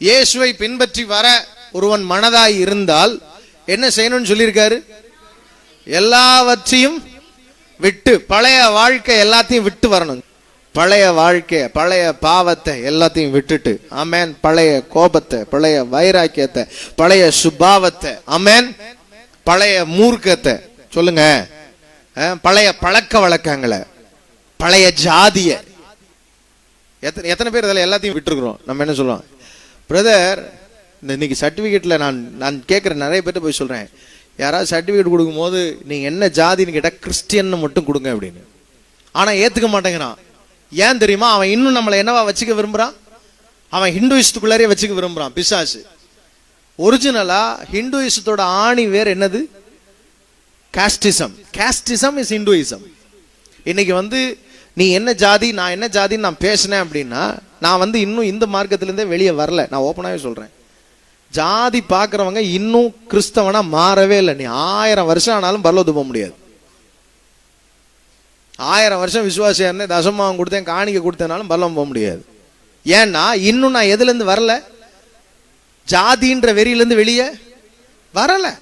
இயேசுவை பின்பற்றி வர ஒருவன் மனதாய் இருந்தால் என்ன செய்யணும்னு சொல்லியிருக்காரு? எல்லாவற்றையும் விட்டு பழைய வாழ்க்கை எல்லாத்தையும் விட்டு வரணும். பழைய வாழ்க்கை பழைய பாவத்தை எல்லாத்தையும் விட்டுட்டு அமேன் பழைய கோபத்தை பழைய வைராக்கியத்தை பழைய சுபாவத்தை அமேன் பழைய மூர்க்கத்தை சொல்லுங்க. அஹ், பழைய பழக்க வழக்கங்களை பழைய ஜாதிய. எத்தனை எத்தனை பேர் இதில் எல்லாத்தையும் விட்டுருக்குறோம்? நம்ம என்ன சொல்லுவோம் பிரதர் இந்த இன்னைக்கு சர்டிஃபிகேட்டில் நான் நான் கேட்குற நிறைய பேர்ட்ட போய் சொல்கிறேன் யாராவது சர்டிஃபிகேட் கொடுக்கும்போது நீங்கள் என்ன ஜாதின்னு கேட்டால் கிறிஸ்டியன்னு மட்டும் கொடுங்க அப்படின்னு. ஆனால் ஏற்றுக்க மாட்டேங்கிறான். ஏன் தெரியுமா? அவன் இன்னும் நம்மளை என்னவா வச்சுக்க விரும்புகிறான் அவன் ஹிந்துயிஸ்டுக்குள்ளாரே வச்சுக்க விரும்புகிறான் பிசாசு. ஒரிஜினலாக ஹிந்துயிசத்தோட ஆணி வேர் என்னது? காஸ்டிசம் காஸ்டிசம் இஸ் ஹிந்துயிசம் இன்னைக்கு வந்து நீ என்ன ஜாதி நான் என்ன ஜாதின்னு நான் பேசினேன் அப்படின்னா நான் வந்து இன்னும் இந்த மார்க்கத்திலேருந்தே வெளியே வரல. நான் ஓப்பனாகவே சொல்கிறேன் ஜாதி பார்க்குறவங்க இன்னும் கிறிஸ்தவனாக மாறவே இல்லை. நீ ஆயிரம் வருஷம் ஆனாலும் பரலோத்து போக முடியாது. ஆயிரம் வருஷம் விசுவாசியாக இருந்தேன் தசமாவும் கொடுத்தேன் காணிக்கை கொடுத்தேனாலும் பரலம் போக முடியாது. ஏன்னா இன்னும் நான் எதுலேருந்து வரல? ஜாதின்ற வெறியிலேருந்து வெளியே வரலை.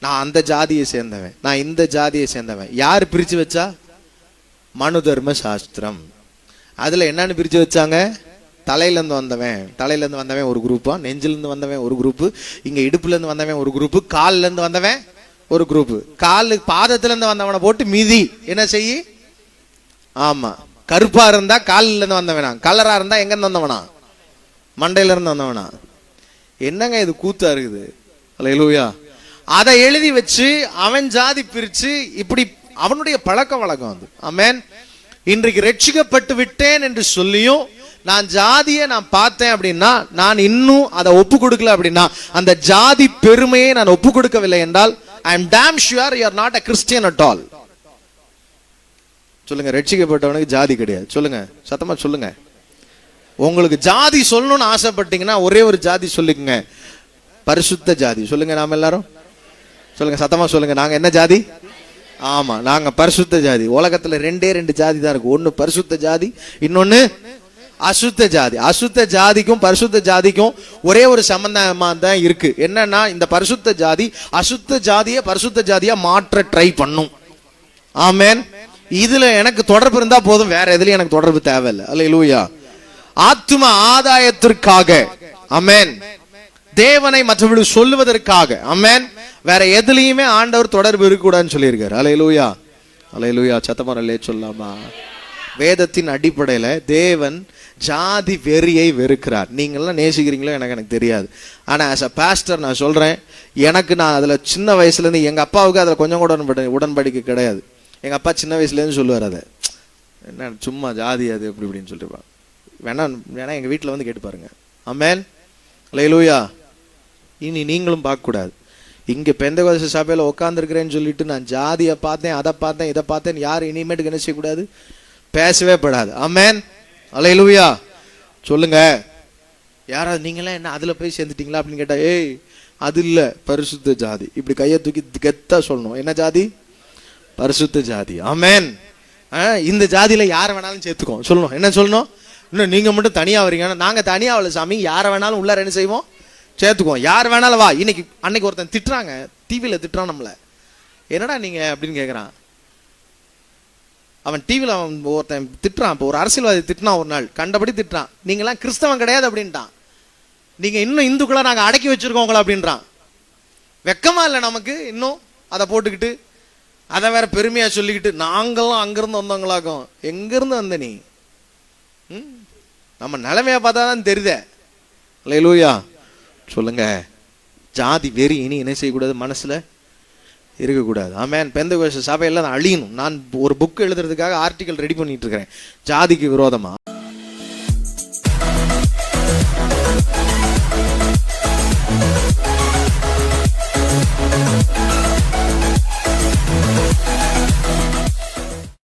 நான் அந்த ஜாதியை சேர்ந்தவன். நான் இந்த ஜாதியை சேர்ந்தவன். யார் பிரித்து வச்சா? மனு தர்ம சாஸ்திரம். அதில் என்னன்னு பிரித்து வச்சாங்க? தலையிலேருந்து வந்தவன். தலையிலேருந்து வந்தவன் ஒரு குரூப்பா நெஞ்சிலேருந்து வந்தவன் ஒரு குரூப்பு இங்கே இடுப்புலேருந்து வந்தவன் ஒரு குரூப்பு கால்லேருந்து வந்தவன் ஒரு குரூப்பு காலு பாதத்திலேருந்து வந்தவனை போட்டு மீதி. என்ன செய்யி? ஆமாம் கருப்பாக இருந்தால் காலிலேருந்து வந்தவனா? கலராக இருந்தால் எங்கேருந்து வந்தவனா? மண்டையில இருந்து வந்தவனா? என்னங்க இது கூத்தா இருக்குது? அல்லேலூயா அதை எழுதி வச்சு அவன் ஜாதி பிரித்து இப்படி அவனுடைய பழக்க வழக்கம் அது. அமேன் இன்றைக்கு ரட்சிக்கப்பட்டு விட்டேன் என்று சொல்லியும் நான் ஜாதியை நான் பார்த்தேன் அப்படின்னா நான் இன்னும் அதை ஒப்பு கொடுக்கல அப்படின்னா அந்த ஜாதி பெருமையை நான் ஒப்பு கொடுக்கவில்லை என்றால் I am damn sure you are not a Christian at all சொல்லுங்க ரட்சிக்கப்பட்டவனுக்கு ஜாதி கிடையாது. சொல்லுங்க சத்தமா சொல்லுங்க. உங்களுக்கு ஜாதி சொல்லணும்னு ஆசைப்பட்டீங்கன்னா ஒரே ஒரு ஜாதி சொல்லிக்கங்க. பரிசுத்த ஜாதி. சொல்லுங்க நாம எல்லாரும். சொல்லுங்க சத்தமா சொல்லுங்க. நாங்க என்ன ஜாதி? ஆமா நாங்க பரிசுத்த ஜாதி. உலகத்துல ரெண்டே ரெண்டு ஜாதி தான் இருக்கு. ஒன்னு பரிசுத்த ஜாதி இன்னொன்னு அசுத்த ஜாதி. அசுத்த ஜாதிக்கும் பரிசுத்த ஜாதிக்கும் ஒரே ஒரு சம்பந்தமா தான் இருக்கு. என்னன்னா இந்த பரிசுத்த ஜாதி அசுத்த ஜாதியை பரிசுத்த ஜாதியா மாற்ற ட்ரை பண்ணும். ஆமேன். இதுல எனக்கு தொடர்பு இருந்தா போதும். வேற எதுலயும் எனக்கு தொடர்பு தேவையில்லை. அல்லேலூயா ஆத்தும ஆதாயத்திற்காக. அமேன் தேவனை மற்றவர்கள் சொல்லுவதற்காக. அமேன் வேற எதுலையுமே ஆண்டவர் தொடர்பு இருக்கக்கூடாதுன்னு சொல்லியிருக்காரு. அலையலூயா அலையலூயா சத்தமரலே சொல்லாமா? வேதத்தின் அடிப்படையில் தேவன் ஜாதி வெறியை வெறுக்கிறார். நீங்களாம் நேசிக்கிறீங்களோ எனக்கு எனக்கு தெரியாது. ஆனால் ஆஸ் அ பாஸ்டர் நான் சொல்கிறேன் எனக்கு நான் அதில் சின்ன வயசுலேருந்து எங்கள் அப்பாவுக்கு அதில் கொஞ்சம் கூட உடன்படி உடன்படிக்கை கிடையாது. எங்கள் அப்பா சின்ன வயசுலேருந்து சொல்லுவார் அதை. என்ன சும்மா ஜாதி அது எப்படி இப்படின்னு சொல்லிட்டு வேணா வேணா எங்கள் வீட்டில் வந்து கேட்டு பாருங்க அமேன் லைலூயா இனி நீங்களும் பார்க்கக்கூடாது. இங்கே பெந்தகோச சபையில் உட்காந்துருக்கிறேன்னு சொல்லிட்டு நான் ஜாதியை பார்த்தேன் அதை பார்த்தேன் இதை பார்த்தேன் யார் இனிமேட்டு என்ன செய்யக்கூடாது. பேசவே படாது. அமேன் அலையலூயா சொல்லுங்க. யாராவது நீங்களாம் என்ன அதில் போய் சேர்ந்துட்டீங்களா அப்படின்னு கேட்டால் ஏய் அது இல்லை. பரிசுத்த ஜாதி. இப்படி கையை தூக்கி கெத்தாக சொல்லணும். என்ன ஜாதி? பரிசுத்த ஜாதி. அமேன் ஆ, இந்த ஜாதியில் யாரை வேணாலும் சேர்த்துக்கோம் சொல்லணும். என்ன சொல்லணும்? இன்னும் நீங்கள் மட்டும் தனியாக வரீங்க நாங்கள் தனியாக வரல சாமி. யாரை வேணாலும் உள்ளார என்ன செய்வோம்? சேர்த்துக்குவோம். யார் வேணாலும் வா. இன்னைக்கு அன்னைக்கு ஒருத்தன் திட்டுறாங்க. டிவியில் திட்டுறான் நம்மளை. என்னடா நீங்கள் அப்படின்னு கேட்குறான் அவன் டிவியில் அவன் ஒருத்தன் திட்டுறான். இப்போ ஒரு அரசியல்வாதி திட்டினான் ஒரு நாள். கண்டபடி திட்டுறான். நீங்களாம் கிறிஸ்தவன் கிடையாது அப்படின்ட்டான். நீங்கள் இன்னும் இந்துக்களை நாங்கள் அடக்கி வச்சுருக்கோம் உங்களை அப்படின்றான். வெக்கமாக இல்லை நமக்கு இன்னும்? அதை போட்டுக்கிட்டு அதை வேற பெருமையாக சொல்லிக்கிட்டு நாங்களும் அங்கேருந்து வந்தவங்களாக்கும் எங்கேருந்து வந்த நீ? ம்? நம்ம நிலைமையை பார்த்தா தான் தெரியுதே. இல்லை லூயா சொல்லுங்க. ஜாதி வெறி இனி என்ன செய்யக்கூடாது மனசில் இருக்கக்கூடாது. ஆமேன். பெந்த சபையெல்லாம் அழியணும். நான் ஒரு புக் எழுதுறதுக்காக ஆர்டிக்கல் ரெடி பண்ணிட்டு இருக்கிறேன். ஜாதிக்கு விரோதமா?